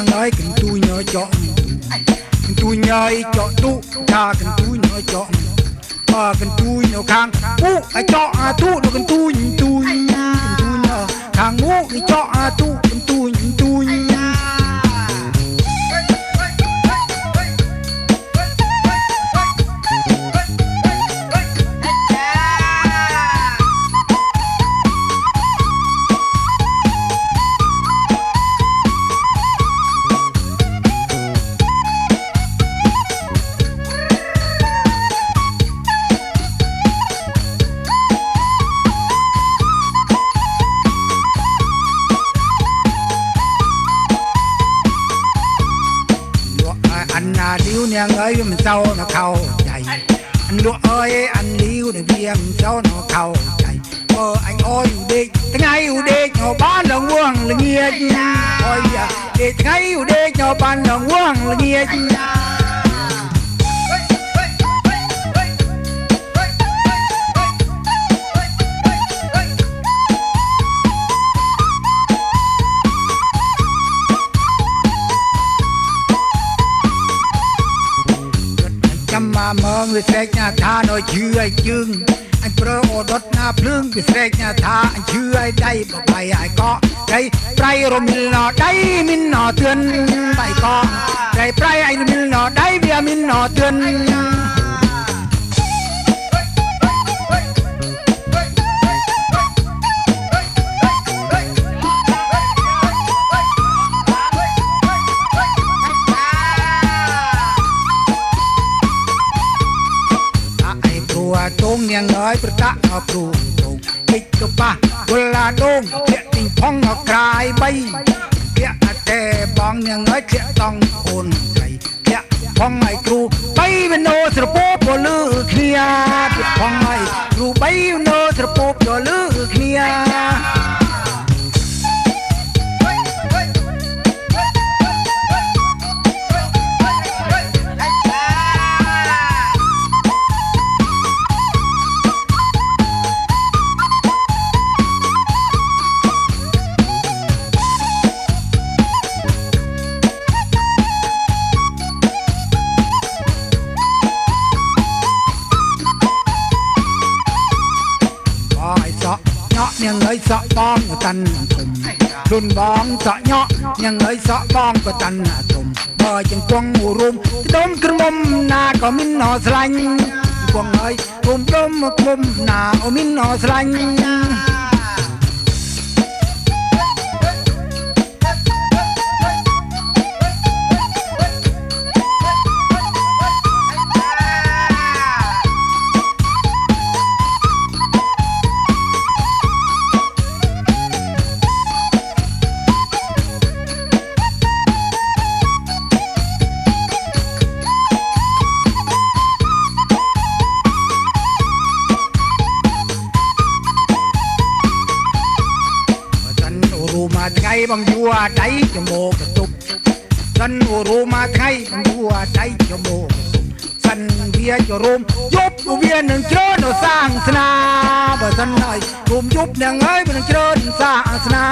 ยังไงกันตุยน้อยเจาะกันตุยน้อยเจาะตุชากันตุยน้อยเจาะปากันตุยน้อยคางอู้ไอเจาะอาตุนกันตุยตุยกันตุยน้อยคางอู้ไอเจาะอาตุกันตุย น่ะลิ้วเนี่ยเอ้ยมันเจ้าเนาะเข้าใจ anh lúa ơi, anh liêu để viêm cho nó khâu chạy mơ ờ, anh ôi ủ đê tiếng ngay ủ đê nhỏ bán là nguồn là nghiệt ôi để tiếng ngay ủ đê nhỏ bán là nguồn là nghiệt เมืองวิเศษนาทาน้อยเชื่อจึงอันเปรอโอดดนาพลึงวิเศษนาทาอันชื่อได้บ่ไปไอ้เกาะใจไพรรมิลนอได้มินนอเตือนไปก็ใจไพรไอ้มิลนอได้เบียมินนอเตือน tông niang ơi ประตะเอาครูตรงกิจกปะเวลาดงเจียติงพองเอากลายใบเจียแต่บอง niang เอ้ยเจียต้องโอนใส่เจีย ញងអីសក់បងតាន់ធំខ្លួនបងសក់ញក់ញងអីសក់បងក៏តាន់ធំបើចង្គង់រួម ដុំក្រមុំណាក៏មានអស្លាញ់គង់អីគុំដុំគុំណាអូមានអស្លាញ់ បងយួរដៃចមកកតុបសិនរោមកថ្ងៃបងយួរដៃចមកសិនវាចរោមយប់វានឹងជ្រើនៅសាងស្នាបើសិនហើយរោមយប់នឹងហើយវានឹងជ្រើសាងស្នា